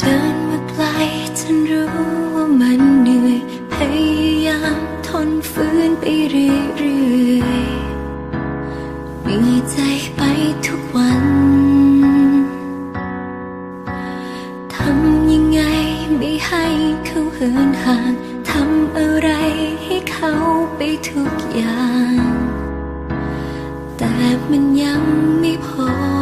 เดินมาไกลจนรู้ว่ามันเหนื่อยพยายามทนฝืนไปเรื่อยๆมีใจไปทุกวันทำยังไงไม่ให้เขาเหินห่างทำอะไรให้เขาไปทุกอย่าง แต่มันยังไม่พอ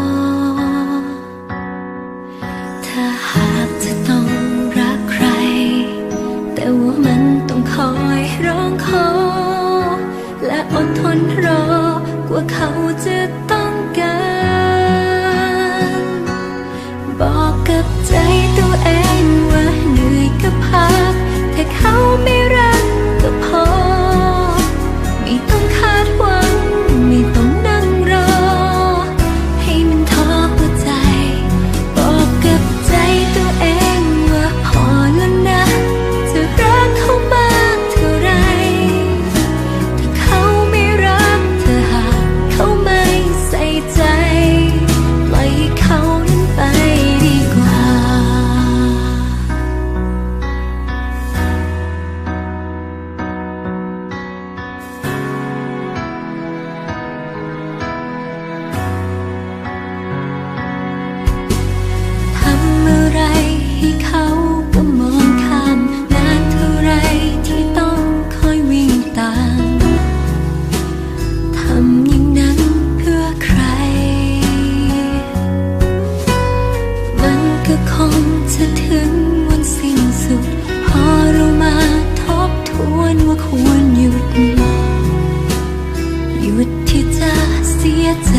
อดทนรอกว่าเขาจะต้องการ บอกกับใจตัวเองว่า จะถึงวันสิ้นสุด พอเรามาทบทวนว่าควรหยุด หยุดที่จะเสียใจ